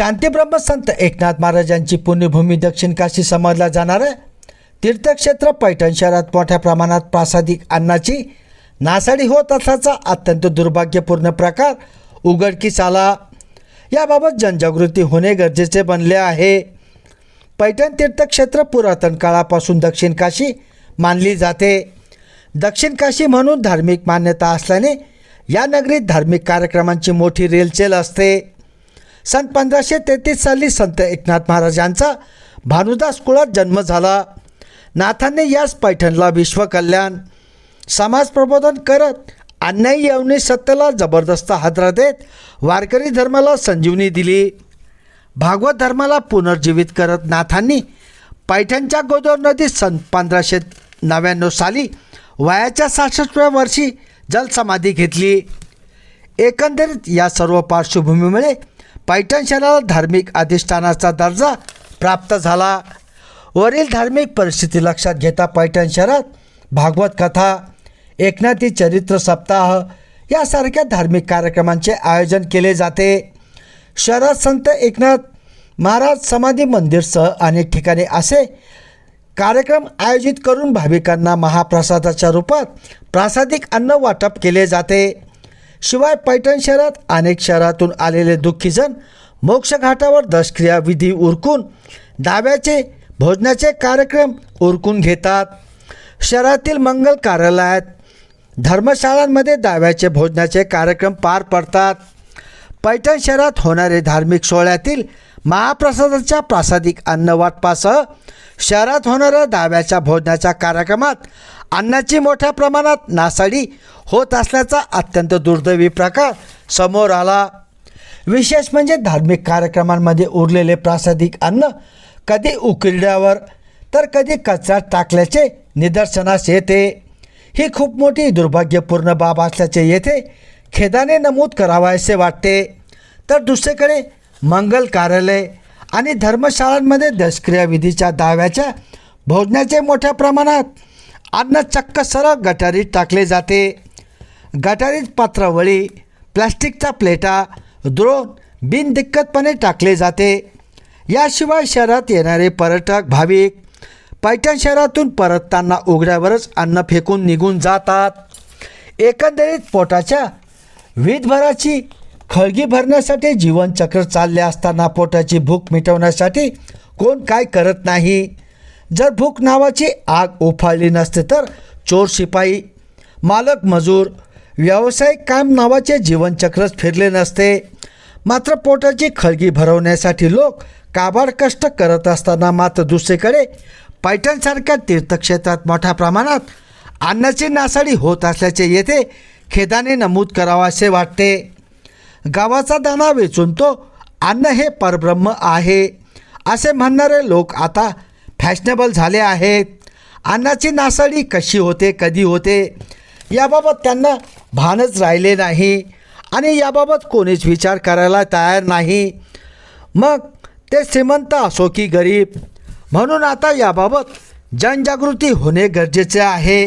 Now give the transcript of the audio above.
शांतीब्रह्म संत एकनाथ महाराजांची पुण्यभूमी दक्षिण काशी समजला जाणारं तीर्थक्षेत्र पैठण शहरात मोठ्या प्रमाणात प्रासादिक अन्नाची नासाडी होत असल्याचा अत्यंत दुर्भाग्यपूर्ण प्रकार उघडकीस आला याबाबत जनजागृती होणे गरजेचे बनले आहे. पैठण तीर्थक्षेत्र पुरातन काळापासून दक्षिण काशी मानली जाते. दक्षिण काशी म्हणून धार्मिक मान्यता असल्याने या नगरीत धार्मिक कार्यक्रमांची मोठी रेलचेल असते. सन पंधराशे तेहतीस साली संत एकनाथ महाराजांचा भानुदास कुळात जन्म झाला. नाथांनी याच पैठणला विश्वकल्याण समाज प्रबोधन करत अन्यायी यवनी सत्तेला जबरदस्त हादरा देत वारकरी धर्माला संजीवनी दिली. भागवत धर्माला पुनर्जीवित करत नाथांनी पैठणच्या गोदावर नदीत सन पंधराशे नव्याण्णव साली वयाच्या सहासष्टव्या वर्षी जलसमाधी घेतली. एकंदरीत या सर्व पार्श्वभूमीमुळे पैठण शहराला धार्मिक अधिष्ठानाचा दर्जा प्राप्त झाला. वरील धार्मिक परिस्थिती लक्षात घेता पैठण शहरात भागवत कथा एकनाथी चरित्र सप्ताह यासारख्या धार्मिक कार्यक्रमांचे आयोजन केले जाते. शहरात संत एकनाथ महाराज समाधी मंदिरसह अनेक ठिकाणी असे कार्यक्रम आयोजित करून भाविकांना महाप्रसादाच्या रूपात प्रासादिक अन्न वाटप केले जाते. शिवाय पैठण शहरात अनेक शहरातून आलेले दुःखीजण मोक्षघाटावर दशक्रिया विधी उरकून डाव्याचे भोजनाचे कार्यक्रम उरकून घेतात. शहरातील मंगल कार्यालयात धर्मशाळांमध्ये दाव्याचे भोजनाचे कार्यक्रम पार पडतात. पैठण शहरात होणारे धार्मिक सोहळ्यातील महाप्रसादाच्या प्रासादिक अन्न वाटपासह शहरात होणाऱ्या दाव्याच्या भोजनाच्या कार्यक्रमात अन्नाची मोठ्या प्रमाणात नासाडी होत असल्याचा अत्यंत दुर्दैवी प्रकार समोर आला. विशेष म्हणजे धार्मिक कार्यक्रमांमध्ये उरलेले प्रासादिक अन्न कधी उकिरड्यावर तर कधी कचऱ्यात टाकल्याचे निदर्शनास येते. ही खूप मोठी दुर्भाग्यपूर्ण बाब असल्याचे येथे खेदाने नमूद करावायसे वाटते. तर दुसरीकडे मंगल कार्यालय आणि धर्मशाळांमध्ये दशक्रियाविधीच्या दाव्याच्या भोजनाचे मोठ्या प्रमाणात अन्न चक्क सरळ गटारीत टाकले जाते. गटारीत पात्रावळी प्लॅस्टिकचा प्लेटा द्रोण बिनदिक्कतपणे टाकले जाते. याशिवाय शहरात येणारे पर्यटक भाविक पैठण शहरातून परतताना उघड्यावरच अन्न फेकून निघून जातात. एकंदरीत पोटाच्या वीजभराची खळगी भरण्यासाठी जीवनचक्र चालले असताना पोटाची भूक मिटवण्यासाठी कोण काय करत नाही? जर भूक नावाची आग उफाळली नसते तर चोर शिपाई मालक मजूर व्यावसायिक काम नावाचे जीवनचक्रच फिरले नसते. मात्र पोटाची खळगी भरवण्यासाठी लोक काबाड कष्ट करत असताना मात्र दुसरीकडे पैठणसारख्या तीर्थक्षेत्रात मोठ्या प्रमाणात अन्नाची नासाडी होत असल्याचे येथे खेदाने नमूद करावासे वाटते. गावाचा दाना वेचून तो अन्न हे परब्रह्म आहे. असे म्हणणारे लोक आता फॅशनेबल झाले आहेत. अन्नाची नासाडी कशी होते कधी होते याबाबत त्यांना भानच राहिले नाही आणि याबाबत कोणीच विचार करायला तयार नाही. मग ते श्रीमंत असो की गरीब म्हणून आता याबाबत जनजागृती होणे गरजेचे आहे.